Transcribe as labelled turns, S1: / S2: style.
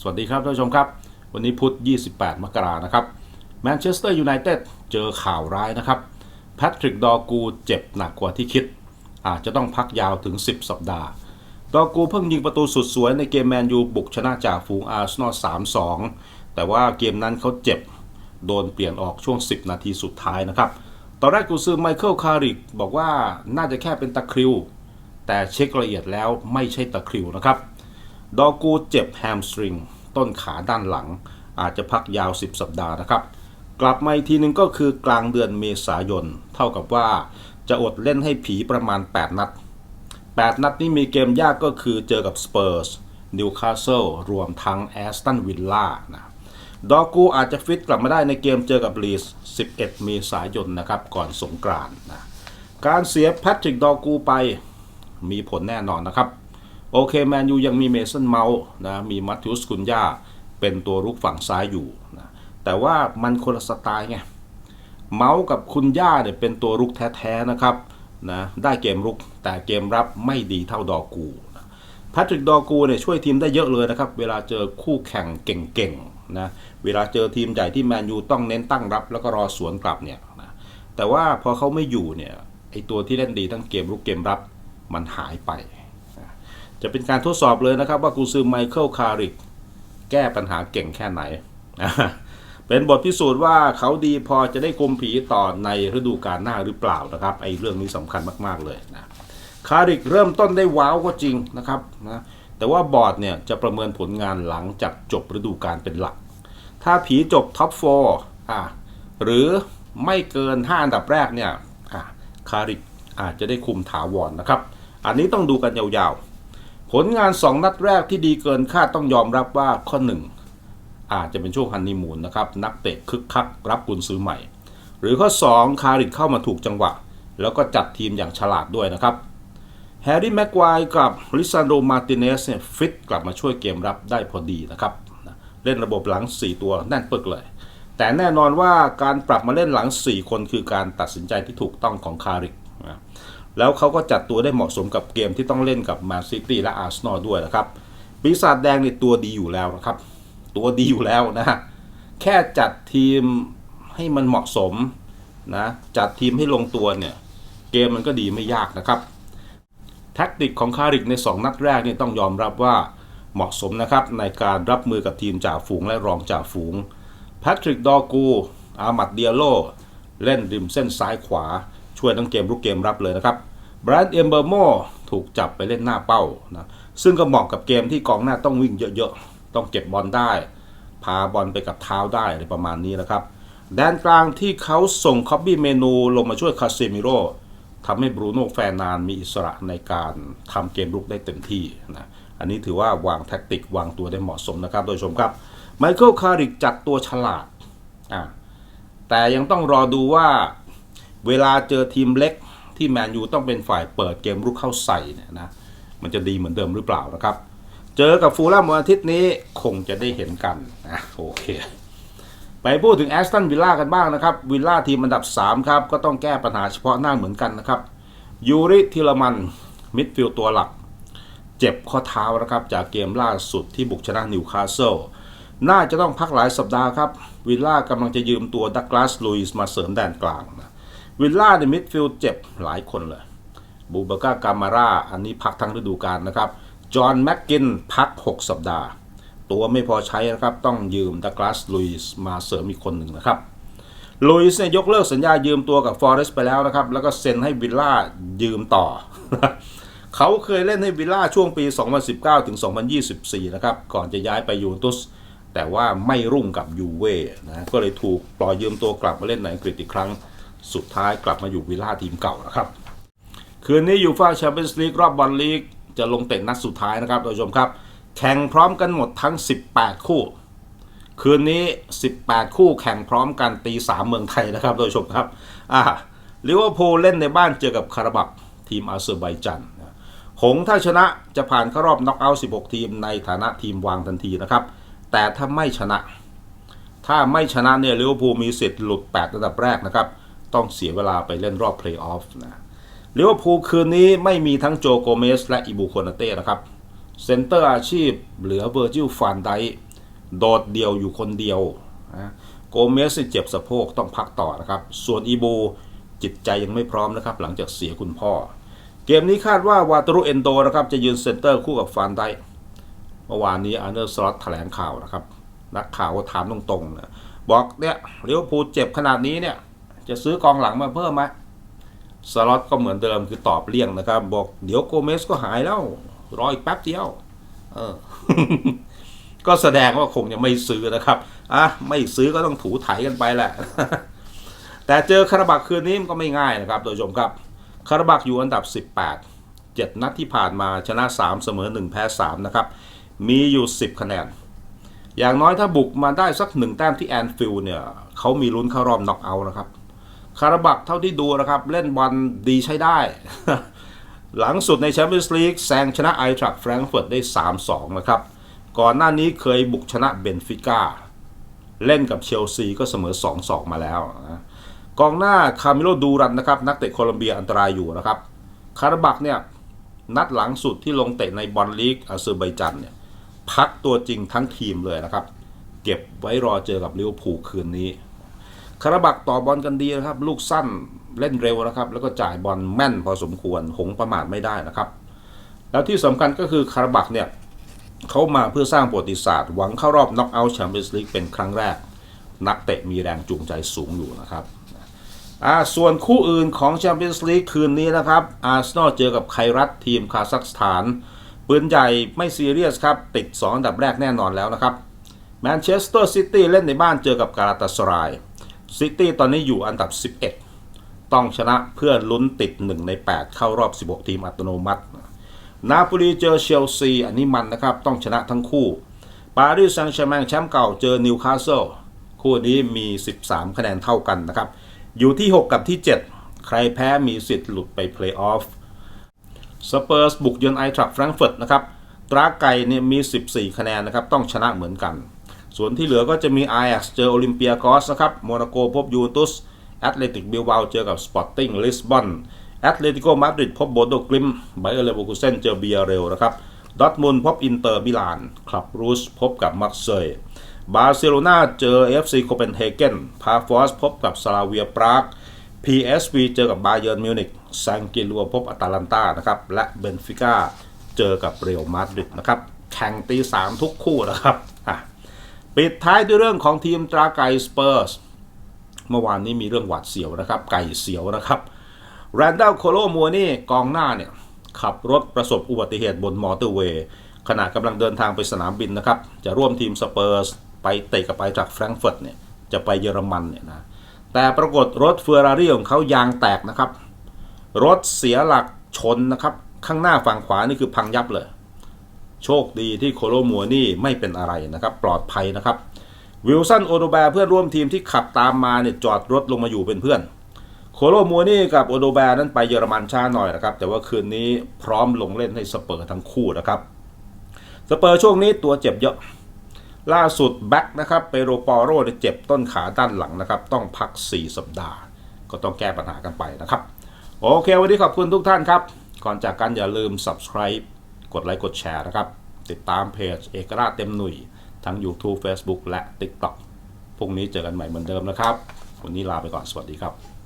S1: สวัสดีครับท่านผู้ชมครับ วันนี้พุธ 28 มกรานะครับแมนเชสเตอร์ยูไนเต็ดเจอข่าวร้ายนะครับแพทริกดอกูเจ็บหนักกว่าที่คิด อาจจะต้องพักยาวถึง 10 สัปดาห์ ดอกูเพิ่งยิงประตูสุดสวยในเกมแมนยูบุกชนะจากฝูงอาร์เซนอล3-2 แต่ว่าเกมนั้นเขาเจ็บ โดนเปลี่ยนออกช่วง 10 นาทีสุดท้ายนะครับตอนแรกกูซื้อไมเคิลคาริกบอกว่าน่าจะแค่เป็นตะคริว แต่เช็คละเอียดแล้วไม่ใช่ตะคริวนะครับ ดอกูเจ็บแฮมสตริง ต้นขาด้านหลัง อาจจะพักยาว 10 สัปดาห์นะครับ กลับมาอีกทีหนึงก็คือกลางเดือนเมษายน เท่ากับว่าจะอดเล่นให้ผีประมาณ 8 นัด 8 นัดนี้มีเกมยากก็คือเจอกับสเปอร์สนิวคาสเซิลรวมทั้งแอสตันวิลล่านะดอกูอาจจะฟิตกลับมาได้ในเกมเจอกับลีส 11 เมษายนนะครับ ก่อนสงกรานต์นะการเสียแพทริกดอกูไปมีผลแน่นอนนะครับ โอเคแมนยูยังมีเมสันเมาส์นะมีมัตติอุสคุนยาเป็นตัวรุกฝั่งซ้ายอยู่นะแต่ว่ามันคนละสไตล์ไงเมาส์กับคุณย่าเนี่ยเป็นตัวรุกแท้ๆนะครับนะได้เกมรุกแต่เกมรับไม่ดีเท่าดอกูนะแพทริกดอกูเนี่ยช่วยทีมได้เยอะเลยนะครับ เวลาเจอคู่แข่งเก่งๆนะเวลาเจอทีมใหญ่ที่แมนยูต้องเน้นตั้งรับ แล้วก็รอสวนกลับเนี่ยนะแต่ว่าพอเขาไม่อยู่เนี่ยไอตัวที่เล่นดีทั้งเกมรุกเกมรับมันหายไป จะเป็นการทดสอบเลยนะครับว่ากูซือไมเคิลคาริกแก้ปัญหาเก่งแค่ไหน เป็นบทพิสูจน์ว่าเขาดีพอจะได้กลมผีต่อในฤดูกาลหน้าหรือเปล่านะครับไอ้เรื่องนี้สำคัญมากๆเลยนะคาริกเริ่มต้นได้ว้าวก็จริงนะครับนะแต่ว่าบอร์ดเนี่ยจะประเมินผลงานหลังจากจบฤดูกาลเป็นหลัก ถ้าผีจบท็อปโฟอะหรือไม่เกิน 5 อันดับแรกเนี่ยคาริกอาจจะได้คุมถาวรนะครับ อันนี้ต้องดูกันยาวๆ ผลงาน 2 นัดแรกที่ดีเกินคาดต้องยอมรับว่าข้อ 1 อาจจะเป็นช่วงฮันนีมูนนะครับ นักเตะคึกคักรับกุญซื้อใหม่ หรือข้อ 2 คาริกเข้ามาถูกจังหวะ แล้วก็จัดทีมอย่างฉลาดด้วยนะครับแฮร์รี่แม็กควายกับลิซานโดมาติเนสเนี่ยฟิตกลับมาช่วยเกมรับได้พอดีนะครับ เล่นระบบหลัง 4 ตัวแน่นปึกเลย แต่แน่นอนว่าการปรับมาเล่นหลัง 4 คนคือการตัดสินใจที่ถูกต้องของคาริก แล้วเขาก็จัดตัวได้เหมาะสมกับเกมที่ต้องเล่นกับแมนซิตี้และอาร์เซนอลด้วยนะครับปีศาจแดงนี่ตัวดีอยู่แล้วนะครับ ตัวดีอยู่แล้วนะฮะแค่จัดทีมให้มันเหมาะสมนะ จัดทีมให้ลงตัวเนี่ย เกมมันก็ดีไม่ยากนะครับ แท็กติกของคาริกใน 2 นัดแรกนี่ต้องยอมรับว่าเหมาะสมนะครับ ในการรับมือกับทีมจ่าฝูงและรองจ่าฝูงแพทริกดอกู อามัดเดียโล เล่นริมเส้นซ้ายขวา ช่วยทั้งเกมรุกเกมรับเลยนะครับ บร a นเอมเบอร์โมถูกจับไปเล่นหน้าเป้านะซึ่งก็เหมาะกับเกมที่กองหน้าต้องวิ่งเยอะๆ ต้องเก็บบอลได้ พาบอลไปกับเท้าได้อะไรประมาณนี้นะครับ แดนกลางที่เขาส่งคอบบี้เมนูลงมาช่วยคาเซมิโร่ทำให้บรูโน่แฟนานมีอิสระในการทำเกมรุกได้เต็มที่นะอันนี้ถือว่าวางแท็กติกวางตัวได้เหมาะสมนะครับ โดยชมครับไมเคิลคาริกจัดตัวฉลาดอ่าแต่ยังต้องรอดูว่าเวลาเจอทีมเล็ก ที่แมนยูต้องเป็นฝ่ายเปิดเกมรุกเข้าใส่เนี่ยนะมันจะดีเหมือนเดิมหรือเปล่านะครับ เจอกับฟูลแลมวันอาทิตย์นี้คงจะได้เห็นกันนะโอเค ไปพูดถึงแอสตันวิลล่ากันบ้างนะครับวิลล่าทีมอันดับ 3 ครับ ก็ต้องแก้ปัญหาเฉพาะหน้าเหมือนกันนะครับยูริทิลมันมิดฟิลด์ตัวหลัก เจ็บข้อเท้านะครับจากเกมล่าสุดที่บุกชนะนิวคาสเซิลน่าจะต้องพักหลายสัปดาห์ครับ วิลล่ากำลังจะยืมตัวดักลาสลุยส์มาเสริมแดนกลางนะ วิลล่าในมิดฟิลด์เจ็บหลายคนเลยบูเบก้ากามาร่าอันนี้พักทั้งฤดูกาลนะครับ จอห์นแม็กกินพัก 6 สัปดาห์ ตัวไม่พอใช้นะครับ ต้องยืมดักลาสลุยส์มาเสริมอีกคนหนึ่งนะครับลุยส์เนี่ยยกเลิกสัญญายืมตัวกับฟอเรสต์ไปแล้วนะครับ แล้วก็เซ็นให้วิลล่ายืมต่อ เขาเคยเล่นให้วิลล่าช่วงปี 2019 ถึง 2024 นะครับ ก่อนจะย้ายไปยูเวนตุส แต่ว่าไม่รุ่งกับยูเว่นะก็เลยถูกปล่อยยืมตัวกลับมาเล่นในอังกฤษอีกครั้ง สุดท้ายกลับมาอยู่วิลล่าทีมเก่านะครับ คืนนี้ยูฟ่าแชมเปี้ยนส์ลีกรอบบอลลีกจะลงเตะนัดสุดท้ายนะครับท่านผู้ชมครับ แข่งพร้อมกันหมดทั้ง 18 คู่ คืนนี้ 18 คู่แข่งพร้อมกันตีสามเมืองไทยนะครับท่านผู้ชมครับอ่าลิเวอร์พูลเล่นในบ้านเจอกับคาราบักทีมอาเซอร์ไบจันหงถ้าชนะจะผ่านเข้ารอบน็อกเอาท์16 ทีมในฐานะทีมวางทันทีนะครับ แต่ถ้าไม่ชนะ ถ้าไม่ชนะเนี่ยลิเวอร์พูลมีสิทธิ์หลุด 8 ระดับแรกนะครับ ต้องเสียเวลาไปเล่นรอบเพลย์ออฟนะลิเวอร์พูลคืนนี้ไม่มีทั้งโจโกเมสและอิบูโคนาเต้นะครับเซนเตอร์อาชีพเหลือเวอร์จิลฟานไดโดดเดี่ยวอยู่คนเดียวนะโกเมสเจ็บสะโพกต้องพักต่อนะครับ ส่วนอีโบจิตใจยังไม่พร้อมนะครับ หลังจากเสียคุณพ่อ เกมนี้คาดว่าวาตรุเอนโดนะครับ จะยืนเซนเตอร์คู่กับฟานไดเมื่อวานนี้อาร์เนอร์สล็อตแถลงข่าวนะครับ นักข่าวก็ถามตรงๆนะบอกเนี่ยเลี้ยวภูเจ็บขนาดนี้เนี่ย จะซื้อกองหลังมาเพิ่มไหมสล็อตก็เหมือนเดิมคือตอบเลี่ยงนะครับ บอกเดี๋ยวโกเมสก็หายแล้ว รออีกแป๊บเดียว เออ ก็แสดงว่าคงยังไม่ซื้อนะครับอะไม่ซื้อก็ต้องถูไถกันไปแหละ แต่เจอคาราบักคืนนี้มันก็ไม่ง่ายนะครับโดยชมครับคาราบักอยู่อันดับ 18 7 นัดที่ผ่านมาชนะ 3 เสมอ 1 แพ้ 3 นะครับ มีอยู่ 10 คะแนน อย่างน้อยถ้าบุกมาได้สักหนึ่งแต้มที่แอนฟิลด์เนี่ยเขามีลุ้นเข้ารอบน็อกเอาท์นะครับ คาราบักเท่าที่ดูนะครับ เล่นบอลดีใช้ได้ หลังสุดในแชมเปี้ยนส์ลีกแซงชนะไอทรักแฟรงก์เฟิร์ตได้ 3-2 นะครับ ก่อนหน้านี้เคยบุกชนะเบนฟิก้าเล่นกับเชลซีก็เสมอ 2-2 มาแล้วนะกองหน้าคามิโลดูรันนะครับ นักเตะโคลอมเบียอันตรายอยู่นะครับ คาราบักเนี่ยนัดหลังสุดที่ลงเตะในบอลลีกอาเซอร์ไบจันเนี่ยพักตัวจริงทั้งทีมเลยนะครับ เก็บไว้รอเจอกับลิเวอร์พูลคืนนี้ คาราบักต่อบอลกันดีนะครับ ลูกสั้นเล่นเร็วนะครับ แล้วก็จ่ายบอลแม่นพอสมควร หงประมาทไม่ได้นะครับ แล้วที่สำคัญก็คือคาราบักเนี่ยเขามาเพื่อสร้างประวัติศาสตร์หวังเข้ารอบน็อกเอาท์แชมเปี้ยนส์ลีกเป็นครั้งแรก นักเตะมีแรงจูงใจสูงอยู่นะครับอ่าส่วนคู่อื่นของแชมเปี้ยนส์ลีกคืนนี้นะครับอาร์เซนอลเจอกับไครัตทีมคาซัคสถานปืนใหญ่ไม่ซีเรียสครับ ติด 2 อันดับแรกแน่นอนแล้วนะครับแมนเชสเตอร์ซิตี้เล่นในบ้านเจอกับการาตาสราย ซิตี้ตอนนี้อยู่อันดับ 11 ต้องชนะเพื่อลุ้นติด 1 ใน 8 เข้ารอบ 16 ทีมอัตโนมัติ นาโปลีเจอเชลซี อันนี้มันนะครับ ต้องชนะทั้งคู่ ปารีสแซงต์แชร์แมงแชมป์เก่าเจอนิวคาสเซิล คู่นี้มี 13 คะแนนเท่ากันนะครับ อยู่ที่ 6 กับที่ 7 ใครแพ้มีสิทธิ์หลุดไปเพลย์ออฟ สเปอร์สบุกเยือนไอทรักแฟรงก์เฟิร์ตนะครับ ตราไก่เนี่ยมี 14 คะแนนนะครับ ต้องชนะเหมือนกัน ส่วนที่เหลือก็จะมี a อ a x เจอโอลิมเปียกอสนะครับโมนาโกพบยูเวนตุสแอตเลติกบิลบาเจอกับสปอร์ติ้งลิสบอนแอตเลติโกมาดริดพบโบโดกลิมไบเออร์เลเวอร์คูเซนเจอเบียเรลนะครับดอทมุนพบอินเตอร์มิลานคลับรูสพบกับมักเซยบาร์เซโลนาเจอ FC โคเปนเฮเกนพาฟอสพบกับสลาเวียปราก PSV เจอกับบาเยิร์นมิวนิกซังกิลัวพบอตาลันตานะครับและเบนฟิก้าเจอกับเรอัลมาดริดนะครับแข่งตีสามทุกคู่นะครับอะ ปิดท้ายด้วยเรื่องของทีมตราไก่สเปอร์สเมื่อวานนี้มีเรื่องหวาดเสียวนะครับ ไก่เสียวนะครับแรนดัลโคโลมัวนี่กองหน้าเนี่ยขับรถประสบอุบัติเหตุบนมอเตอร์เวย์ขณะกำลังเดินทางไปสนามบินนะครับ จะร่วมทีมสเปอร์สไปเตะกับไปจากแฟรงก์เฟิร์ตเนี่ยจะไปเยอรมันเนี่ยนะแต่ปรากฏรถเฟอร์รารี่ของเขายางแตกนะครับ รถเสียหลักชนนะครับ ข้างหน้าฝั่งขวานี่คือพังยับเลย โชคดีที่โคโลมัวนี่ไม่เป็นอะไรนะครับ ปลอดภัยนะครับ วิลสันโอโดแบร์เพื่อนร่วมทีมที่ขับตามมาเนี่ยจอดรถลงมาอยู่เป็นเพื่อน โคโลมัวนี่กับโอโดแบร์นั้นไปเยอรมันช้าหน่อยนะครับ แต่ว่าคืนนี้พร้อมลงเล่นให้สเปอร์ทั้งคู่นะครับสเปอร์ช่วงนี้ตัวเจ็บเยอะ ล่าสุดแบ็กนะครับเปโรปอโรเนี่ยเจ็บต้นขาด้านหลังนะครับ ต้องพัก 4 สัปดาห์ ก็ต้องแก้ปัญหากันไปนะครับ โอเค วันนี้ขอบคุณทุกท่านครับ ก่อนจากกันอย่าลืม subscribe กดไลค์กดแชร์นะครับ ติดตามเพจเอกราชเต็มหนุ่ยทั้ง YouTube Facebook และ TikTok พรุ่งนี้เจอกันใหม่เหมือนเดิมนะครับ วันนี้ลาไปก่อนสวัสดีครับ